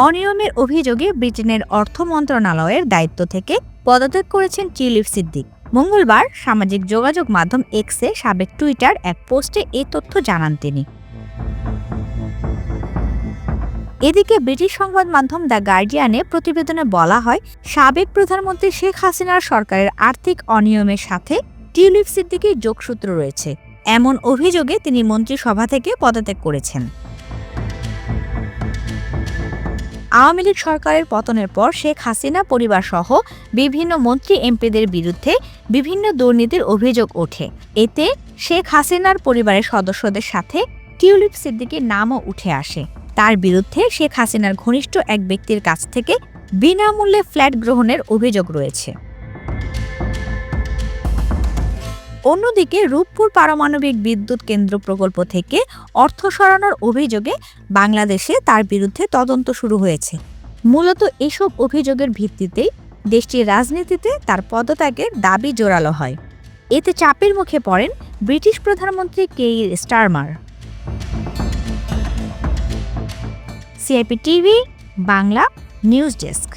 অনিয়মের অভিযোগে ব্রিটেনের অর্থ মন্ত্রণালয়ের দায়িত্ব থেকে পদত্যাগ করেছেন টিউলিপ সিদ্দিক। মঙ্গলবার সামাজিক যোগাযোগ মাধ্যম এক্সে সাবেক টুইটার এক পোস্টে এই তথ্য জানান তিনি। এদিকে ব্রিটিশ সংবাদ মাধ্যম দ্য গার্ডিয়ানে প্রতিবেদনে বলা হয়, সাবেক প্রধানমন্ত্রী শেখ হাসিনার সরকারের আর্থিক অনিয়মের সাথে টিউলিপ সিদ্দিকির যোগসূত্র রয়েছে। এমন অভিযোগে তিনি মন্ত্রিসভা থেকে পদত্যাগ করেছেন। আওয়ামী লীগ সরকারের পতনের পর শেখ হাসিনা পরিবার সহ বিভিন্ন মন্ত্রী এমপিদের বিরুদ্ধে বিভিন্ন দুর্নীতির অভিযোগ ওঠে। এতে শেখ হাসিনার পরিবারের সদস্যদের সাথে টিউলিপ সিদ্দিকির নামও উঠে আসে। তার বিরুদ্ধে শেখ হাসিনার ঘনিষ্ঠ এক ব্যক্তির কাছ থেকে বিনামূল্যে ফ্ল্যাট গ্রহণের অভিযোগ রয়েছে। অন্যদিকে রূপপুর পারমাণবিক বিদ্যুৎ কেন্দ্র প্রকল্প থেকে অর্থ সরানোর অভিযোগে বাংলাদেশে তার বিরুদ্ধে তদন্ত শুরু হয়েছে। মূলত এসব অভিযোগের ভিত্তিতেই দেশটির রাজনীতিতে তার পদত্যাগের দাবি জোরালো হয়। এতে চাপের মুখে পড়েন ব্রিটিশ প্রধানমন্ত্রী Keir Starmer. CIP TV, Bangla news desk.